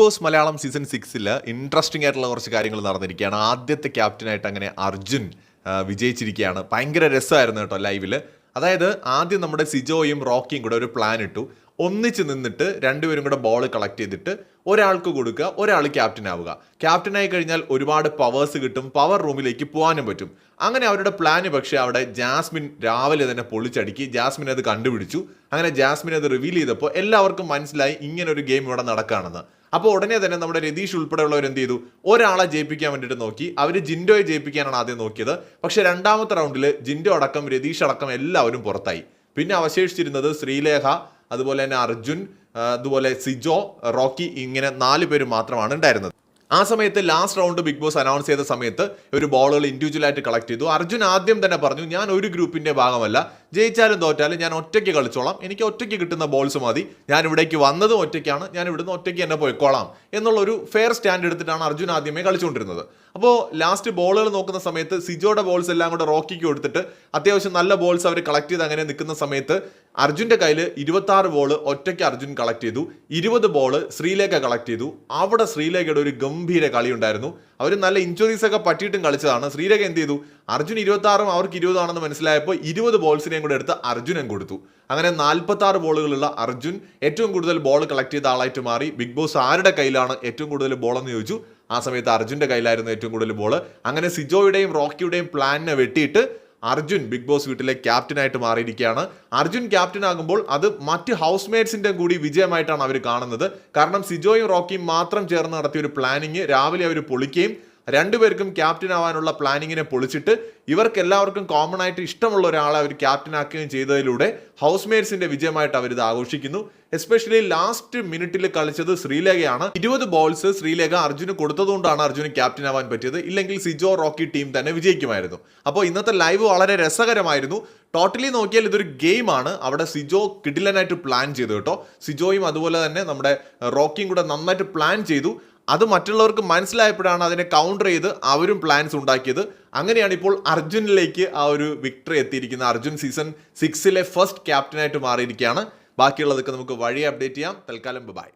Boss Malayalam season സിക്സിൽ interesting ആയിട്ടുള്ള കുറച്ച് കാര്യങ്ങൾ നടന്നിരിക്കുകയാണ്. ആദ്യത്തെ ക്യാപ്റ്റനായിട്ട് അങ്ങനെ അർജുൻ വിജയിച്ചിരിക്കുകയാണ്. ഭയങ്കര രസമായിരുന്നു കേട്ടോ ലൈവിൽ അതായത് ആദ്യം നമ്മുടെ സിജോയും റോക്കിയും കൂടെ ഒരു പ്ലാൻ ഇട്ടു. ഒന്നിച്ച് നിന്നിട്ട് രണ്ടുപേരും കൂടെ ബോൾ കളക്ട് ചെയ്തിട്ട് ഒരാൾക്ക് കൊടുക്കുക ഒരാൾ ക്യാപ്റ്റൻ ആവുക. ക്യാപ്റ്റൻ ആയി കഴിഞ്ഞാൽ ഒരുപാട് പവേഴ്സ് കിട്ടും പവർ റൂമിലേക്ക് പോകാനും പറ്റും. അങ്ങനെ അവരുടെ പ്ലാന് പക്ഷേ അവിടെ ജാസ്മിൻ രാവിലെ തന്നെ പൊളിച്ചടുക്കി. ജാസ്മിൻ അത് കണ്ടുപിടിച്ചു. അങ്ങനെ ജാസ്മിൻ അത് റിവീൽ ചെയ്തപ്പോൾ എല്ലാവർക്കും മനസ്സിലായി ഇങ്ങനെ ഒരു ഗെയിം ഇവിടെ നടക്കുകയാണെന്ന്. അപ്പോൾ ഉടനെ തന്നെ നമ്മുടെ രതീഷ് ഉൾപ്പെടെയുള്ളവർ എന്ത് ചെയ്തു? ഒരാളെ ജയിപ്പിക്കാൻ വേണ്ടിയിട്ട് നോക്കി. അവർ ജിൻഡോയെ ജയിപ്പിക്കാനാണ് ആദ്യം നോക്കിയത്. പക്ഷേ രണ്ടാമത്തെ റൗണ്ടിൽ ജിൻഡോ അടക്കം രതീഷ് അടക്കം എല്ലാവരും പുറത്തായി. പിന്നെ അവശേഷിച്ചിരുന്നത് ശ്രീലേഖ അതുപോലെ തന്നെ അർജുൻ അതുപോലെ സിജോ റോക്കി ഇങ്ങനെ നാല് പേര് മാത്രമാണ് ഉണ്ടായിരുന്നത്. ആ സമയത്ത് last round Bigg Boss announce ചെയ്ത സമയത്ത് ഒരു ബോളുകൾ ഇൻഡിവിജ്വലായിട്ട് കളക്ട് ചെയ്തു. അർജുൻ ആദ്യം തന്നെ പറഞ്ഞു ഞാൻ ഒരു ഗ്രൂപ്പിന്റെ ഭാഗമല്ല. ജയിച്ചാലും തോറ്റാലും ഞാൻ ഒറ്റയ്ക്ക് കളിച്ചോളാം. എനിക്ക് ഒറ്റയ്ക്ക് കിട്ടുന്ന ബോൾസ് മതി. ഞാൻ ഇവിടേക്ക് വന്നതും ഒറ്റയ്ക്കാണ്. ഞാൻ ഇവിടുന്ന് ഒറ്റയ്ക്ക് തന്നെ പോയിക്കോളാം. എന്നുള്ളൊരു ഫെയർ സ്റ്റാൻഡ് എടുത്തിട്ടാണ് അർജുൻ ആദ്യമേ കളിച്ചുകൊണ്ടിരുന്നത്. അപ്പോൾ ലാസ്റ്റ് ബോളുകൾ നോക്കുന്ന സമയത്ത് സിജോയുടെ ബോൾസ് എല്ലാം കൂടെ റോക്കിക്ക് കൊടുത്തിട്ട് അത്യാവശ്യം നല്ല ബോൾസ് അവർ കളക്ട് ചെയ്ത് അങ്ങനെ നിൽക്കുന്ന സമയത്ത് അർജുന്റെ കയ്യിൽ ഇരുപത്തി ആറ് ബോൾ ഒറ്റയ്ക്ക് അർജുൻ കളക്ട് ചെയ്തു. ഇരുപത് ബോൾ ശ്രീലേഖ കളക്ട് ചെയ്തു. അവിടെ ശ്രീലേഖയുടെ ഒരു ഗംഭീര കളി ഉണ്ടായിരുന്നു. അവർ നല്ല ഇഞ്ചുറീസ് ഒക്കെ പറ്റിയിട്ടും കളിച്ചതാണ്. ശ്രീലേഖ എന്ത് ചെയ്തു? അർജുൻ ഇരുപത്തി ആറും അവർക്ക് ഇരുപതാണെന്ന് മനസ്സിലായപ്പോൾ ഇരുപത് ബോൾസിനെയും കൂടെ എടുത്ത് അർജുനും കൊടുത്തു. അങ്ങനെ നാൽപ്പത്തി ആറ് ബോളുകളുള്ള അർജുൻ ഏറ്റവും കൂടുതൽ ബോൾ കളക്ട് ചെയ്ത ആളായിട്ട് മാറി. ബിഗ് ബോസ് ആരുടെ കയ്യിലാണ് ഏറ്റവും കൂടുതൽ ബോൾ എന്ന് ചോദിച്ചു? ആ സമയത്ത് അർജുന്റെ കയ്യിലായിരുന്നു ഏറ്റവും കൂടുതൽ ബോൾ അങ്ങനെ സിജോയുടെയും റോക്കിയുടെയും പ്ലാനിനെ വെട്ടിയിട്ട് അർജുൻ ബിഗ് ബോസ് വീട്ടിലെ ക്യാപ്റ്റനായിട്ട് മാറിയിരിക്കുകയാണ്. അർജുൻ ക്യാപ്റ്റൻ ആകുമ്പോൾ അത് മറ്റ് ഹൗസ് മേറ്റ്സിന്റെ കൂടി വിജയമായിട്ടാണ് അവർ കാണുന്നത്. കാരണം സിജോയും റോക്കിയും മാത്രം ചേർന്ന് നടത്തിയ ഒരു പ്ലാനിങ് രാവിലെ അവർ പൊളിക്കുകയും രണ്ടുപേർക്കും ക്യാപ്റ്റൻ ആവാനുള്ള പ്ലാനിങ്ങിനെ പൊളിച്ചിട്ട് ഇവർക്ക് എല്ലാവർക്കും കോമൺ ആയിട്ട് ഇഷ്ടമുള്ള ഒരാളെ അവർ ക്യാപ്റ്റൻ ആക്കുകയും ചെയ്തതിലൂടെ ഹൗസ് മേറ്റ്സിന്റെ വിജയമായിട്ട് അവരിത് ആഘോഷിക്കുന്നു. എസ്പെഷ്യലി ലാസ്റ്റ് മിനിറ്റിൽ കളിച്ചത് ശ്രീലേഖയാണ്. ഇരുപത് ബോൾസ് ശ്രീലേഖ അർജുന് കൊടുത്തതുകൊണ്ടാണ് അർജുന് ക്യാപ്റ്റൻ ആവാൻ പറ്റിയത്. ഇല്ലെങ്കിൽ സിജോ റോക്കി ടീം തന്നെ വിജയിക്കുമായിരുന്നു. അപ്പോൾ ഇന്നത്തെ ലൈവ് വളരെ രസകരമായിരുന്നു. ടോട്ടലി നോക്കിയാൽ ഇതൊരു ഗെയിമാണ് അവിടെ സിജോ കിടിലനായിട്ട് പ്ലാൻ ചെയ്തു കേട്ടോ. സിജോയും അതുപോലെ തന്നെ നമ്മുടെ റോക്കിയും കൂടെ നന്നായിട്ട് പ്ലാൻ ചെയ്തു. അത് മറ്റുള്ളവർക്ക് മനസ്സിലായപ്പോഴാണ് അതിനെ കൗണ്ടർ ചെയ്ത് അവരും പ്ലാൻസ് ഉണ്ടാക്കിയത്. അങ്ങനെയാണ് ഇപ്പോൾ അർജുനിലേക്ക് ആ ഒരു വിക്ടറി എത്തിയിരിക്കുന്നത്. അർജുൻ സീസൺ സിക്സിലെ ഫസ്റ്റ് ക്യാപ്റ്റനായിട്ട് മാറിയിരിക്കുകയാണ്. ബാക്കിയുള്ളതൊക്കെ നമുക്ക് വഴി അപ്ഡേറ്റ് ചെയ്യാം. തൽക്കാലം ബൈ